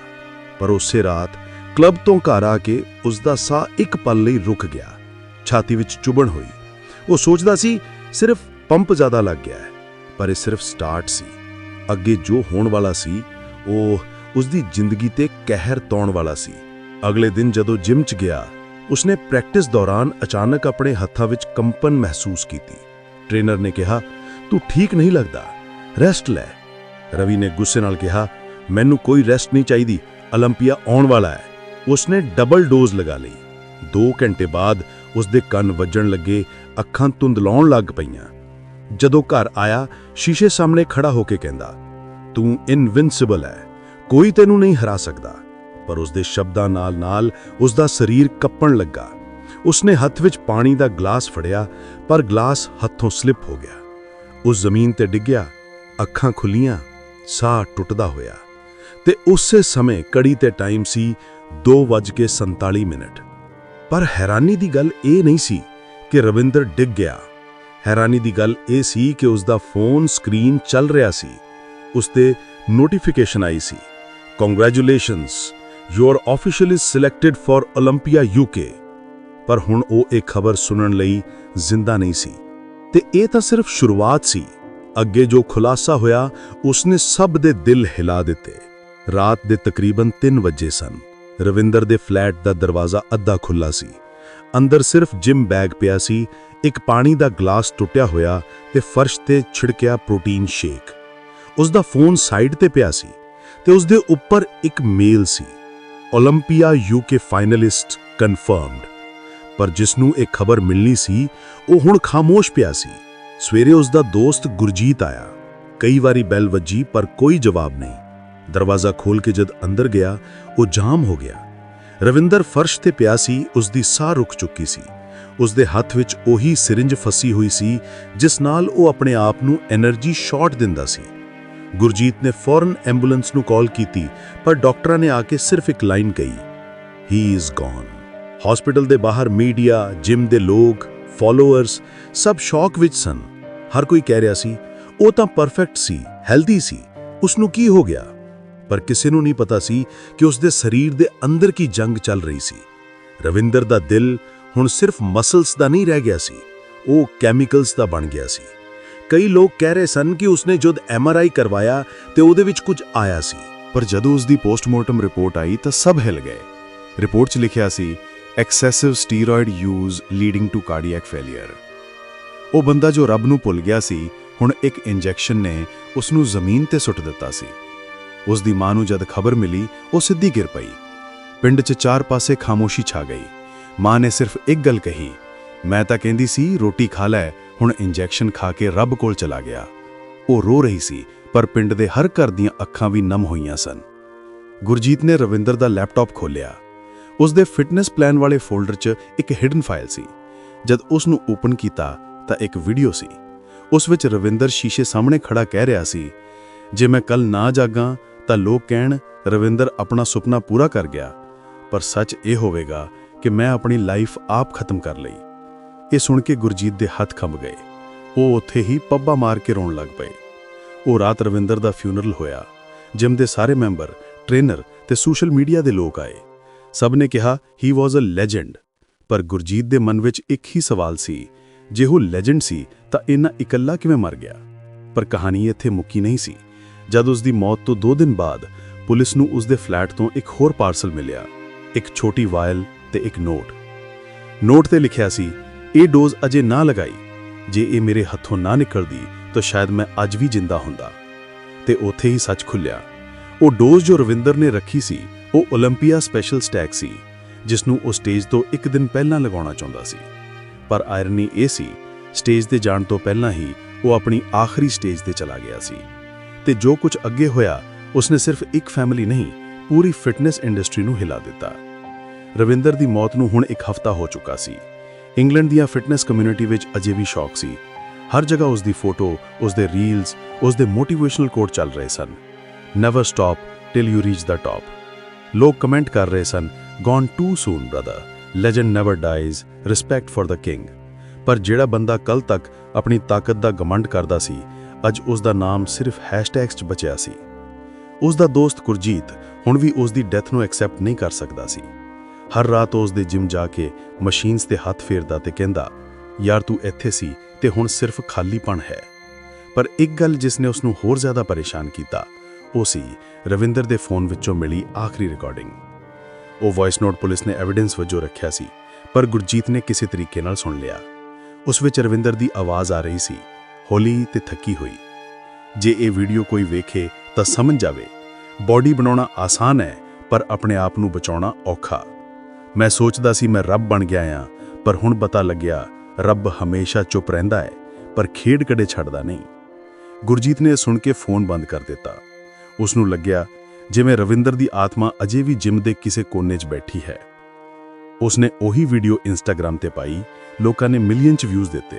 ਪਰ ਉਸੇ ਰਾਤ ਕਲੱਬ ਤੋਂ ਘਰ ਆ ਕੇ ਉਸ ਦਾ ਸਾਹ ਇੱਕ ਪਲ ਲਈ ਰੁਕ ਗਿਆ। ਛਾਤੀ ਵਿੱਚ ਚੁਬਣ ਹੋਈ। ਉਹ ਸੋਚਦਾ ਸੀ, ਸਿਰਫ ਪੰਪ ਜ਼ਿਆਦਾ ਲੱਗ ਗਿਆ ਹੈ, ਪਰ ਇਹ ਸਿਰਫ ਸਟਾਰਟ ਸੀ। ਅੱਗੇ ਜੋ ਹੋਣ ਵਾਲਾ ਸੀ, ਉਹ ਉਸ ਦੀ ਜ਼ਿੰਦਗੀ ਤੇ ਕਹਿਰ ਤਾਉਣ ਵਾਲਾ ਸੀ। ਅਗਲੇ ਦਿਨ ਜਦੋਂ ਜਿਮ 'ਚ ਗਿਆ, ਉਸਨੇ ਪ੍ਰੈਕਟਿਸ ਦੌਰਾਨ ਅਚਾਨਕ ਆਪਣੇ ਹੱਥਾਂ ਵਿੱਚ ਕੰਪਨ ਮਹਿਸੂਸ ਕੀਤੀ। ਟ੍ਰੇਨਰ ਨੇ ਕਿਹਾ, ਤੂੰ ਠੀਕ ਨਹੀਂ ਲੱਗਦਾ, ਰੈਸਟ ਲੈ। ਰਵੀ ਨੇ ਗੁੱਸੇ ਨਾਲ ਕਿਹਾ, ਮੈਨੂੰ ਕੋਈ ਰੈਸਟ ਨਹੀਂ ਚਾਹੀਦੀ 올림픽ਾ ਆਉਣ ਵਾਲਾ ਹੈ। ਉਸਨੇ ਡਬਲ ਡੋਜ਼ ਲਗਾ ਲਈ। 2 ਘੰਟੇ ਬਾਅਦ ਉਸਦੇ ਕੰਨ ਵੱਜਣ ਲੱਗੇ, ਅੱਖਾਂ ਧੁੰਦਲਾਉਣ ਲੱਗ ਪਈਆਂ। ਜਦੋਂ ਘਰ ਆਇਆ, ਸ਼ੀਸ਼ੇ ਸਾਹਮਣੇ ਖੜਾ ਹੋ ਕੇ ਕਹਿੰਦਾ, ਤੂੰ ਇਨਵਿੰਸੀਬਲ ਹੈ, ਕੋਈ ਤੈਨੂੰ ਨਹੀਂ ਹਰਾ ਸਕਦਾ। ਪਰ ਉਸਦੇ ਸ਼ਬਦਾਂ ਨਾਲ-ਨਾਲ ਉਸਦਾ ਸਰੀਰ ਕੱਪਣ ਲੱਗਾ। ਉਸਨੇ ਹੱਥ ਵਿੱਚ ਪਾਣੀ ਦਾ ਗਲਾਸ ਫੜਿਆ, ਪਰ ਗਲਾਸ ਹੱਥੋਂ ਸਲਿਪ ਹੋ ਗਿਆ। ਉਸ ਜ਼ਮੀਨ ਤੇ ਡਿੱਗਿਆ, ਅੱਖਾਂ ਖੁੱਲੀਆਂ ਸਾਹ ਟੁੱਟਦਾ ਹੋਇਆ। ਤੇ ਉਸੇ ਸਮੇਂ ਕੜੀ ਤੇ ਟਾਈਮ ਸੀ 2:47 ਮਿੰਟ। ਪਰ ਹੈਰਾਨੀ ਦੀ ਗੱਲ ਇਹ ਨਹੀਂ ਸੀ ਕਿ ਰਵਿੰਦਰ ਡਿੱਗ ਗਿਆ। ਹੈਰਾਨੀ ਦੀ ਗੱਲ ਇਹ ਸੀ ਕਿ ਉਸ ਦਾ ਫੋਨ ਸਕਰੀਨ ਚੱਲ ਰਿਹਾ ਸੀ। ਉਸ ਤੇ ਨੋਟੀਫਿਕੇਸ਼ਨ ਆਈ ਸੀ congratulations you are officially selected for 올림픽ਾ UK ਪਰ ਹੁਣ ਉਹ ਇਹ ਖਬਰ ਸੁਣਨ ਲਈ ਜ਼ਿੰਦਾ ਨਹੀਂ ਸੀ। ਤੇ ਇਹ ਤਾਂ ਸਿਰਫ ਸ਼ੁਰੂਆਤ ਸੀ। ਅੱਗੇ ਜੋ ਖੁਲਾਸਾ ਹੋਇਆ, ਉਸਨੇ ਸਭ ਦੇ ਦਿਲ ਹਿਲਾ ਦਿੱਤੇ। ਰਾਤ ਦੇ ਤਕਰੀਬਨ 3 ਵਜੇ ਸਨ। ਰਵਿੰਦਰ ਦੇ ਫਲੈਟ ਦਾ ਦਰਵਾਜ਼ਾ ਅੱਧਾ ਖੁੱਲਾ ਸੀ। ਅੰਦਰ ਸਿਰਫ ਜਿਮ ਬੈਗ ਪਿਆ ਸੀ, ਇੱਕ ਪਾਣੀ ਦਾ ਗਲਾਸ ਟੁੱਟਿਆ ਹੋਇਆ ਤੇ ਫਰਸ਼ ਤੇ ਛਿੜਕਿਆ ਪ੍ਰੋਟੀਨ ਸ਼ੇਕ। ਉਸ ਦਾ ਫੋਨ ਸਾਈਡ ਤੇ ਪਿਆ ਸੀ ਤੇ ਉਸ ਦੇ ਉੱਪਰ ਇੱਕ ਮੇਲ ਸੀ। 올림픽ਾ ਯੂਕੇ ਫਾਈਨਲਿਸਟ ਕਨਫਰਮਡ। ਪਰ ਜਿਸ ਨੂੰ ਇਹ ਖਬਰ ਮਿਲਣੀ ਸੀ, ਉਹ ਹੁਣ ਖਾਮੋਸ਼ ਪਿਆ ਸੀ। ਸਵੇਰੇ ਉਸ ਦਾ ਦੋਸਤ ਗੁਰਜੀਤ ਆਇਆ। ਕਈ ਵਾਰੀ ਬੈਲ ਵੱਜੀ, ਪਰ ਕੋਈ ਜਵਾਬ ਨਹੀਂ। ਦਰਵਾਜ਼ਾ ਖੋਲ ਕੇ ਜਦ ਅੰਦਰ ਗਿਆ, ਉਹ ਜਾਮ ਹੋ ਗਿਆ। ਰਵਿੰਦਰ ਫਰਸ਼ ਤੇ ਪਿਆ ਸੀ ਉਸ ਦੀ ਸਾਹ ਰੁਕ ਚੁੱਕੀ ਸੀ। ਉਸ ਦੇ ਹੱਥ ਵਿੱਚ ਉਹੀ ਸਿਰਿੰਜ ਫਸੀ ਹੋਈ ਸੀ, ਜਿਸ ਨਾਲ ਉਹ ਆਪਣੇ ਆਪ ਨੂੰ એનર્ਜੀ ਸ਼ਾਟ ਦਿੰਦਾ ਸੀ। ਗੁਰਜੀਤ ਨੇ ਫੌਰਨ ਐਂਬੂਲੈਂਸ ਨੂੰ ਕਾਲ ਕੀਤੀ, ਪਰ ਡਾਕਟਰਾਂ ਨੇ ਆ ਕੇ ਸਿਰਫ ਇੱਕ ਲਾਈਨ ਕਹੀ ਹੀ ਇਜ਼ ਗੋਨ ਹਸਪੀਟਲ ਦੇ ਬਾਹਰ ਮੀਡੀਆ, ਜਿਮ ਦੇ ਲੋਕ ਫਾਲੋਅਰਸ ਸਭ ਸ਼ੌਕ ਵਿੱਚ ਸਨ। ਹਰ ਕੋਈ ਕਹਿ ਰਿਹਾ ਸੀ, ਉਹ ਤਾਂ ਪਰਫੈਕਟ ਸੀ ਹੈਲਦੀ ਸੀ। ਉਸ ਨੂੰ ਕੀ ਹੋ ਗਿਆ? ਪਰ ਕਿਸੇ ਨੂੰ ਨਹੀਂ ਪਤਾ ਸੀ ਕਿ ਉਸ ਦੇ ਸਰੀਰ ਦੇ ਅੰਦਰ ਕੀ ਜੰਗ ਚੱਲ ਰਹੀ ਸੀ। ਰਵਿੰਦਰ ਦਾ ਦਿਲ ਹੁਣ ਸਿਰਫ ਮਸਲਸ ਦਾ ਨਹੀਂ ਰਹਿ ਗਿਆ ਸੀ, ਉਹ ਕੈਮੀਕਲਸ ਦਾ ਬਣ ਗਿਆ ਸੀ। ਕਈ ਲੋਕ ਕਹਿ ਰਹੇ ਸਨ ਕਿ ਉਸਨੇ ਜਦ ਐਮਆਰਆਈ ਕਰਵਾਇਆ ਤੇ ਉਹਦੇ ਵਿੱਚ ਕੁਝ ਆਇਆ ਸੀ। ਪਰ ਜਦੋਂ ਉਸ ਦੀ ਪੋਸਟਮਾਰਟਮ ਰਿਪੋਰਟ ਆਈ ਤਾਂ ਸਭ ਹਿਲ ਗਏ। ਰਿਪੋਰਟ 'ਚ ਲਿਖਿਆ ਸੀ excessive steroid use leading to cardiac failure ਉਹ ਬੰਦਾ ਜੋ ਰੱਬ ਨੂੰ ਭੁੱਲ ਗਿਆ ਸੀ, ਹੁਣ ਇੱਕ ਇੰਜੈਕਸ਼ਨ ਨੇ ਉਸ ਨੂੰ ਜ਼ਮੀਨ ਤੇ ਸੁੱਟ ਦਿੱਤਾ ਸੀ। ਉਸ ਦੀ ਮਾਂ ਨੂੰ ਜਦ ਖਬਰ ਮਿਲੀ, ਉਹ ਸਿੱਧੀ ਗਿਰ ਪਈ। ਪਿੰਡ 'ਚ ਚਾਰ ਪਾਸੇ ਖਾਮੋਸ਼ੀ ਛਾ ਗਈ। ਮਾਂ ਨੇ ਸਿਰਫ ਇੱਕ ਗੱਲ ਕਹੀ, ਮੈਂ ਤਾਂ ਕਹਿੰਦੀ ਸੀ, ਰੋਟੀ ਖਾ ਲੈ, ਹੁਣ ਇੰਜੈਕਸ਼ਨ ਖਾ ਕੇ ਰੱਬ ਕੋਲ ਚਲਾ ਗਿਆ। ਉਹ ਰੋ ਰਹੀ ਸੀ, ਪਰ ਪਿੰਡ ਦੇ ਹਰ ਘਰ ਦੀਆਂ ਅੱਖਾਂ ਵੀ ਨਮ ਹੋਈਆਂ ਸਨ। ਗੁਰਜੀਤ ਨੇ ਰਵਿੰਦਰ ਦਾ ਲੈਪਟਾਪ ਖੋਲ੍ਹਿਆ। ਉਸ ਦੇ ਫਿਟਨੈਸ ਪਲਾਨ ਵਾਲੇ ਫੋਲਡਰ 'ਚ ਇੱਕ ਹਿਡਨ ਫਾਈਲ ਸੀ। ਜਦ ਉਸ ਨੂੰ ਓਪਨ ਕੀਤਾ ਤਾਂ ਇੱਕ ਵੀਡੀਓ ਸੀ। ਉਸ ਵਿੱਚ ਰਵਿੰਦਰ ਸ਼ੀਸ਼ੇ ਸਾਹਮਣੇ ਖੜਾ ਕਹਿ ਰਿਹਾ ਸੀ, ਜੇ ਮੈਂ ਕੱਲ ਨਾ ਜਾਗਾਂ, ਤਾਂ ਲੋਕ ਕਹਿਣ, ਰਵਿੰਦਰ ਆਪਣਾ ਸੁਪਨਾ ਪੂਰਾ ਕਰ ਗਿਆ। ਪਰ ਸੱਚ ਇਹ ਹੋਵੇਗਾ ਕਿ ਮੈਂ ਆਪਣੀ ਲਾਈਫ ਆਪ ਖਤਮ ਕਰ ਲਈ। ਇਹ ਸੁਣ ਕੇ ਗੁਰਜੀਤ ਦੇ ਹੱਥ ਕੰਬ ਗਏ। ਉਹ ਉੱਥੇ ਹੀ ਪੱਬਾ ਮਾਰ ਕੇ ਰੋਣ ਲੱਗ ਪਏ। ਉਹ ਰਾਤ ਰਵਿੰਦਰ ਦਾ ਫਿਊਨਰਲ ਹੋਇਆ, ਜਿਮ ਦੇ ਸਾਰੇ ਮੈਂਬਰ ਟ੍ਰੇਨਰ ਤੇ ਸੋਸ਼ਲ ਮੀਡੀਆ ਦੇ ਲੋਕ ਆਏ। ਸਭ ਨੇ ਕਿਹਾ ਹੀ ਵਾਸ ਅ ਲੈਜੈਂਡ ਪਰ ਗੁਰਜੀਤ ਦੇ ਮਨ ਵਿੱਚ ਇੱਕ ਹੀ ਸਵਾਲ ਸੀ, ਜੇ ਉਹ ਲੈਜੈਂਡ ਸੀ, ਤਾਂ ਇਹਨਾਂ ਇਕੱਲਾ ਕਿਵੇਂ ਮਰ ਗਿਆ? ਪਰ ਕਹਾਣੀ ਇੱਥੇ ਮੁੱਕੀ ਨਹੀਂ ਸੀ। ਜਦ ਉਸ ਦੀ ਮੌਤ ਤੋਂ 2 ਦਿਨ ਬਾਅਦ ਪੁਲਿਸ ਨੂੰ ਉਸ ਦੇ ਫਲੈਟ ਤੋਂ ਇੱਕ ਹੋਰ ਪਾਰਸਲ ਮਿਲਿਆ, ਇੱਕ ਛੋਟੀ ਵਾਇਲ ਤੇ ਇੱਕ ਨੋਟ। ਨੋਟ ਤੇ ਲਿਖਿਆ ਸੀ, ਇਹ ਡੋਜ਼ ਅਜੇ ਨਾ ਲਗਾਈ। ਜੇ ਇਹ ਮੇਰੇ ਹੱਥੋਂ ਨਾ ਨਿਕਲਦੀ, ਤਾਂ ਸ਼ਾਇਦ ਮੈਂ ਅੱਜ ਵੀ ਜਿੰਦਾ ਹੁੰਦਾ। ਤੇ ਉੱਥੇ ਹੀ ਸੱਚ ਖੁੱਲਿਆ ਉਹ ਡੋਜ਼ ਜੋ ਰਵਿੰਦਰ ਨੇ ਰੱਖੀ ਸੀ ਉਹ 올림ਪੀਆ ਸਪੈਸ਼ਲ ਸਟੈਕ ਸੀ ਜਿਸ ਨੂੰ ਉਹ ਸਟੇਜ ਤੋਂ ਇੱਕ ਦਿਨ ਪਹਿਲਾਂ ਲਗਾਉਣਾ ਚਾਹੁੰਦਾ ਸੀ। ਪਰ ਆਇਰਨੀ ਇਹ ਸੀ, ਸਟੇਜ ਤੇ ਜਾਣ ਤੋਂ ਪਹਿਲਾਂ ਹੀ ਉਹ ਆਪਣੀ ਆਖਰੀ ਸਟੇਜ ਤੇ ਚਲਾ ਗਿਆ ਸੀ। ਤੇ ਜੋ ਕੁਝ ਅੱਗੇ ਹੋਇਆ, ਉਸਨੇ ਸਿਰਫ ਇੱਕ ਫੈਮਿਲੀ ਨਹੀਂ, ਪੂਰੀ ਫਿਟਨੈਸ ਇੰਡਸਟਰੀ ਨੂੰ ਹਿਲਾ ਦਿੱਤਾ। ਰਵਿੰਦਰ ਦੀ ਮੌਤ ਨੂੰ ਹੁਣ ਇੱਕ ਹਫ਼ਤਾ ਹੋ ਚੁੱਕਾ ਸੀ। ਇੰਗਲੈਂਡ ਦੀਆਂ ਫਿਟਨੈਸ ਕਮਿਊਨਿਟੀ ਵਿੱਚ ਅਜੇ ਵੀ ਸ਼ੌਕ ਸੀ। ਹਰ ਜਗ੍ਹਾ ਉਸ ਦੀ ਫੋਟੋ ਉਸ ਦੇ ਰੀਲਸ ਉਸ ਦੇ ਮੋਟੀਵੇਸ਼ਨਲ ਕੋਟ ਚੱਲ ਰਹੇ ਸਨ। Never stop till you reach the top ਲੋਕ ਕਮੈਂਟ ਕਰ ਰਹੇ ਸਨ gone too soon brother legend never dies respect for the king ਪਰ ਜਿਹੜਾ ਬੰਦਾ ਕੱਲ ਤੱਕ ਆਪਣੀ ਤਾਕਤ ਦਾ ਗਮੰਡ ਕਰਦਾ ਸੀ, ਅੱਜ ਉਸ ਦਾ ਨਾਮ ਸਿਰਫ ਹੈਸ਼ਟੈਗਸ 'ਚ ਬਚਿਆ ਸੀ। ਉਸ ਦਾ ਦੋਸਤ ਗੁਰਜੀਤ ਹੁਣ ਵੀ ਉਸ ਦੀ ਡੈਥ ਨੂੰ ਐਕਸੈਪਟ ਨਹੀਂ ਕਰ ਸਕਦਾ ਸੀ। ਹਰ ਰਾਤ ਉਹ ਉਸ ਦੇ ਜਿਮ ਜਾ ਕੇ ਮਸ਼ੀਨਸ ਤੇ ਹੱਥ ਫੇਰਦਾ ਤੇ ਕਹਿੰਦਾ, ਯਾਰ ਤੂੰ ਇੱਥੇ ਸੀ ਤੇ ਹੁਣ ਸਿਰਫ ਖਾਲੀਪਣ ਹੈ। ਪਰ ਇੱਕ ਗੱਲ ਜਿਸ ਨੇ ਉਸ ਨੂੰ ਹੋਰ ਜ਼ਿਆਦਾ ਪਰੇਸ਼ਾਨ ਕੀਤਾ, ਉਹ ਸੀ ਰਵਿੰਦਰ ਦੇ ਫੋਨ ਵਿੱਚੋਂ ਮਿਲੀ ਆਖਰੀ ਰਿਕਾਰਡਿੰਗ ਉਹ ਵੌਇਸ ਨੋਟ ਪੁਲਿਸ ਨੇ ਐਵੀਡੈਂਸ ਵਜੋਂ ਰੱਖਿਆ ਸੀ, ਪਰ ਗੁਰਜੀਤ ਨੇ ਕਿਸੇ ਤਰੀਕੇ ਨਾਲ ਸੁਣ ਲਿਆ। ਉਸ ਵਿੱਚ ਰਵਿੰਦਰ ਦੀ ਆਵਾਜ਼ ਆ ਰਹੀ ਸੀ, ਹੌਲੀ ਤੇ ਥੱਕੀ ਹੋਈ। ਜੇ ਇਹ ਵੀਡੀਓ ਕੋਈ ਵੇਖੇ ਤਾਂ ਸਮਝ ਜਾਵੇ। ਬਾਡੀ ਬਣਾਉਣਾ ਆਸਾਨ ਹੈ, ਪਰ ਆਪਣੇ ਆਪ ਨੂੰ ਬਚਾਉਣਾ ਔਖਾ। ਮੈਂ ਸੋਚਦਾ ਸੀ ਮੈਂ ਰੱਬ ਬਣ ਗਿਆ ਆ ਪਰ ਹੁਣ ਪਤਾ ਲੱਗਿਆ, ਰੱਬ ਹਮੇਸ਼ਾ ਚੁੱਪ ਰਹਿੰਦਾ ਹੈ, ਪਰ ਖੇਡ ਕਦੇ ਛੱਡਦਾ ਨਹੀਂ। ਗੁਰਜੀਤ ਨੇ ਸੁਣ ਕੇ ਫੋਨ ਬੰਦ ਕਰ ਦਿੱਤਾ। ਉਸ ਨੂੰ ਲੱਗਿਆ ਜਿਵੇਂ ਰਵਿੰਦਰ ਦੀ ਆਤਮਾ ਅਜੇ ਵੀ ਜਿਮ ਦੇ ਕਿਸੇ ਕੋਨੇ 'ਚ ਬੈਠੀ ਹੈ। ਉਸਨੇ ਉਹੀ ਵੀਡੀਓ ਇੰਸਟਾਗ੍ਰam ਤੇ ਪਾਈ, ਲੋਕਾਂ ਨੇ ਮਿਲੀਅਨ 'ਚ ਵਿਊਜ਼ ਦਿੱਤੇ।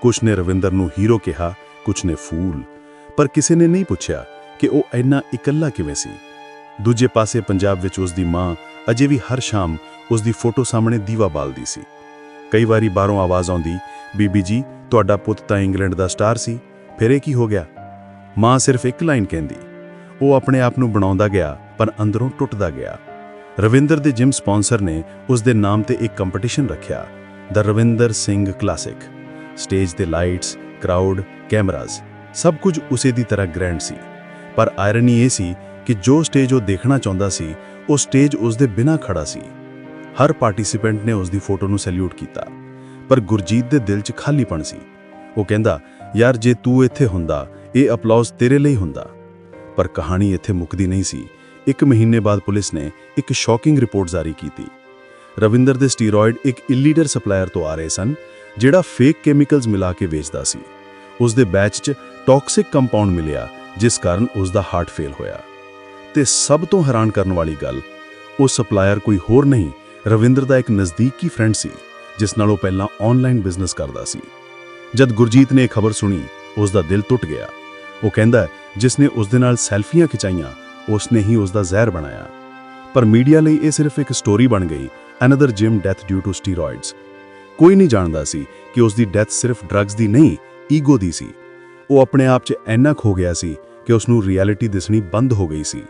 ਕੁਝ ਨੇ ਰਵਿੰਦਰ ਨੂੰ ਹੀਰੋ ਕਿਹਾ ਕੁਝ ਨੇ ਫੂਲ ਪਰ ਕਿਸੇ ਨੇ ਨਹੀਂ ਪੁੱਛਿਆ ਕਿ ਉਹ ਇੰਨਾ ਇਕੱਲਾ ਕਿਵੇਂ ਸੀ। ਦੂਜੇ ਪਾਸੇ ਪੰਜਾਬ ਵਿੱਚ ਉਸ ਦੀ ਮਾਂ ਅਜੇ ਵੀ ਹਰ ਸ਼ਾਮ ਉਸ ਦੀ ਫੋਟੋ ਸਾਹਮਣੇ ਦੀਵਾ ਬਾਲਦੀ ਸੀ। ਕਈ ਵਾਰੀ ਬਾਹਰੋਂ ਆਵਾਜ਼ ਆਉਂਦੀ, ਬੀਬੀ ਜੀ, ਤੁਹਾਡਾ ਪੁੱਤ ਤਾਂ ਇੰਗਲੈਂਡ ਦਾ ਸਟਾਰ ਸੀ, ਫਿਰ ਇਹ ਕੀ ਹੋ ਗਿਆ? ਮਾਂ ਸਿਰਫ ਇੱਕ ਲਾਈਨ ਕਹਿੰਦੀ ਉਹ ਆਪਣੇ ਆਪ ਨੂੰ ਬਣਾਉਂਦਾ ਗਿਆ, ਪਰ ਅੰਦਰੋਂ ਟੁੱਟਦਾ ਗਿਆ। ਰਵਿੰਦਰ ਦੇ ਜਿਮ ਸਪਾਂਸਰ ਨੇ ਉਸ ਦੇ ਨਾਮ ਤੇ ਇੱਕ ਕੰਪੀਟੀਸ਼ਨ ਰੱਖਿਆ the Ravinder Singh classic stage ਤੇ ਲਾਈਟਸ ਕਰਾਊਡ ਕੈਮਰਾਜ਼ ਸਭ ਕੁਝ ਉਸੇ ਦੀ ਤਰ੍ਹਾਂ ਗ੍ਰੈਂਡ ਸੀ। ਪਰ ਆਇਰਨੀ ਇਹ ਸੀ ਕਿ ਜੋ ਸਟੇਜ ਉਹ ਦੇਖਣਾ ਚਾਹੁੰਦਾ ਸੀ, ਉਹ ਸਟੇਜ ਉਸ ਦੇ ਬਿਨਾਂ ਖੜਾ ਸੀ। ਹਰ ਪਾਰਟਿਸਿਪੈਂਟ ਨੇ ਉਸ ਦੀ ਫੋਟੋ ਨੂੰ ਸੈਲੂਟ ਕੀਤਾ, ਪਰ ਗੁਰਜੀਤ ਦੇ ਦਿਲ 'ਚ ਖਾਲੀਪਣ ਸੀ। ਉਹ ਕਹਿੰਦਾ, ਯਾਰ ਜੇ ਤੂੰ ਇੱਥੇ ਹੁੰਦਾ, ਇਹ ਅਪਲਾਉਸ ਤੇਰੇ ਲਈ ਹੁੰਦਾ। ਪਰ ਕਹਾਣੀ ਇੱਥੇ ਮੁੱਕਦੀ ਨਹੀਂ ਸੀ। ਇੱਕ ਮਹੀਨੇ ਬਾਅਦ ਪੁਲਿਸ ਨੇ ਇੱਕ ਸ਼ੌਕਿੰਗ ਰਿਪੋਰਟ ਜਾਰੀ ਕੀਤੀ। ਰਵਿੰਦਰ ਦੇ ਸਟੀਰੋਇਡ ਇੱਕ ਇਲੀਡਰ ਸਪਲਾਇਰ ਤੋਂ ਆ ਰਹੇ ਸਨ, ਜਿਹੜਾ ਫੇਕ ਕੈਮੀਕਲਸ ਮਿਲਾ ਕੇ ਵੇਚਦਾ ਸੀ। ਉਸ ਦੇ ਬੈਚ 'ਚ ਟੌਕਸਿਕ ਕੰਪਾਊਂਡ ਮਿਲਿਆ, ਜਿਸ ਕਾਰਨ ਉਸ ਦਾ ਹਾਰਟ ਫੇਲ ਹੋਇਆ। ਤੇ ਸਭ ਤੋਂ ਹੈਰਾਨ ਕਰਨ ਵਾਲੀ ਗੱਲ, ਉਹ ਸਪਲਾਇਰ ਕੋਈ ਹੋਰ ਨਹੀਂ, ਰਵਿੰਦਰ ਦਾ ਇੱਕ ਨਜ਼ਦੀਕੀ ਫਰੈਂਡ ਸੀ, ਜਿਸ ਨਾਲ ਉਹ ਪਹਿਲਾਂ ਆਨਲਾਈਨ ਬਿਜ਼ਨਸ ਕਰਦਾ ਸੀ। ਜਦ ਗੁਰਜੀਤ ਨੇ ਇਹ ਖਬਰ ਸੁਣੀ, ਉਸ ਦਾ ਦਿਲ ਟੁੱਟ ਗਿਆ। ਉਹ ਕਹਿੰਦਾ ਜਿਸ ਨੇ ਉਸ ਦੇ ਨਾਲ ਸੈਲਫੀਆਂ ਖਿਚਾਈਆਂ ਉਸ ਨੇ ਹੀ ਉਸ ਦਾ ਜ਼ਹਿਰ ਬਣਾਇਆ। ਪਰ ਮੀਡੀਆ ਲਈ ਇਹ ਸਿਰਫ ਇੱਕ ਸਟੋਰੀ ਬਣ ਗਈ another gym death due to steroids ਕੋਈ ਨਹੀਂ ਜਾਣਦਾ ਸੀ ਕਿ ਉਸ ਦੀ ਡੈਥ ਸਿਰਫ ਡਰੱਗਸ ਦੀ ਨਹੀਂ ਈਗੋ ਦੀ ਸੀ। ਉਹ ਆਪਣੇ ਆਪ 'ਚ ਇੰਨਾ ਖੋ ਗਿਆ ਸੀ ਕਿ ਉਸ ਨੂੰ ਰਿਐਲਿਟੀ ਦਿਸਣੀ ਬੰਦ ਹੋ ਗਈ ਸੀ।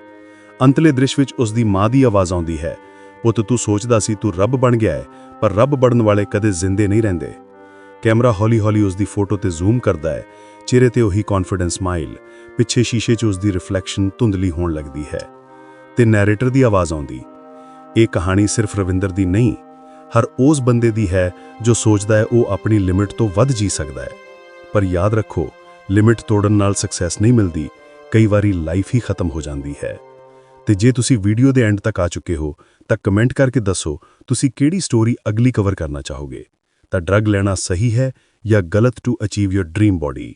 ਅੰਤਲੇ ਦ੍ਰਿਸ਼ ਵਿੱਚ ਉਸ ਦੀ ਮਾਂ ਦੀ ਆਵਾਜ਼ ਆਉਂਦੀ ਹੈ, ਪੁੱਤ, ਤੂੰ ਸੋਚਦਾ ਸੀ ਤੂੰ ਰੱਬ ਬਣ ਗਿਆ ਹੈ ਪਰ ਰੱਬ ਬਣਨ ਵਾਲੇ ਕਦੇ ਜ਼ਿੰਦੇ ਨਹੀਂ ਰਹਿੰਦੇ। ਕੈਮਰਾ ਹੌਲੀ-ਹੌਲੀ ਉਸ ਦੀ ਫੋਟੋ ਤੇ ਜ਼ੂਮ ਕਰਦਾ ਹੈ। ਚਿਹਰੇ ਤੇ ਉਹੀ ਕੌਨਫੀਡੈਂਸ ਸਮਾਈਲ ਪਿੱਛੇ ਸ਼ੀਸ਼ੇ 'ਚ ਉਸ ਦੀ ਰਿਫਲੈਕਸ਼ਨ ਧੁੰਦਲੀ ਹੋਣ ਲੱਗਦੀ ਹੈ। ਤੇ ਨੈਰੇਟਰ ਦੀ ਆਵਾਜ਼ ਆਉਂਦੀ, ਇਹ ਕਹਾਣੀ ਸਿਰਫ ਰਵਿੰਦਰ ਦੀ ਨਹੀਂ, ਹਰ ਉਸ ਬੰਦੇ ਦੀ ਹੈ ਜੋ ਸੋਚਦਾ ਹੈ ਉਹ ਆਪਣੀ ਲਿਮਿਟ ਤੋਂ ਵੱਧ ਜੀ ਸਕਦਾ ਹੈ। ਪਰ ਯਾਦ ਰੱਖੋ ਲਿਮਿਟ ਤੋੜਨ ਨਾਲ ਸਕਸੈਸ ਨਹੀਂ ਮਿਲਦੀ, ਕਈ ਵਾਰੀ ਲਾਈਫ ਹੀ ਖਤਮ ਹੋ ਜਾਂਦੀ ਹੈ। ਤੇ ਜੇ ਤੁਸੀਂ ਵੀਡੀਓ ਦੇ ਐਂਡ ਤੱਕ ਆ ਚੁੱਕੇ ਹੋ, ਤਾਂ ਕਮੈਂਟ ਕਰਕੇ ਦੱਸੋ, ਤੁਸੀਂ ਕਿਹੜੀ ਸਟੋਰੀ ਅਗਲੀ ਕਵਰ ਕਰਨਾ ਚਾਹੋਗੇ? ਤਾਂ ਡਰੱਗ ਲੈਣਾ ਸਹੀ ਹੈ ਜਾਂ ਗਲਤ to achieve your dream body